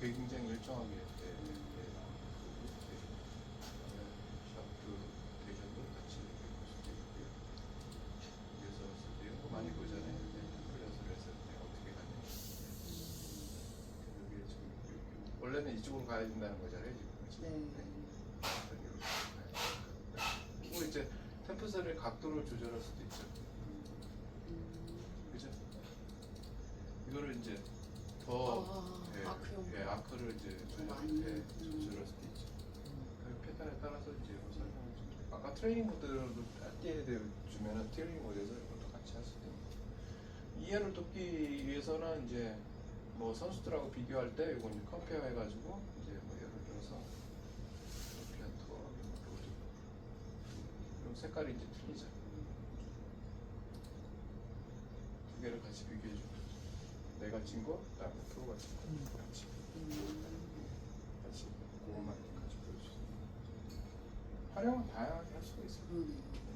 그게 굉장히 일정하게 네, 네, 네. 샤프트 대전도 같이 볼 수도 있고요. 위에서 봤을 때 이런 거 많이 보잖아요. 네, 템플렛을 했을 때 어떻게 가냐. 네. 여기에 지금 원래는 이쪽으로 가야 된다는 거잖아요. 지금. 네. 되니까. 그리고 이제 템플렛의 각도를 조절할 수도 있죠. 그죠? 이거를 이제 더 아, 예, 아크용. 예, 아크를 이제. 예, 음. 조절할 수도 있죠. 그 패턴에 따라서 이제 뭐 설명을 좀 아까 트레이닝 모드로 띄게 주면은 트레이닝 모드에서 이것도 같이 할 수도 있고 이해를 돕기 위해서는 이제 뭐 선수들하고 비교할 때 이거 이제 컴페어 해가지고 이제 뭐 예를 들어서 이렇게 투어 로드 그럼 색깔이 이제 틀리죠. 두 개를 같이 비교해 주고 친 거, 그다음에 프로가 친 거, 음. 같이 음. 같이 그것만 같이 보여주세요. 활용은 다양하게 할 수가 있어요. 그러네요.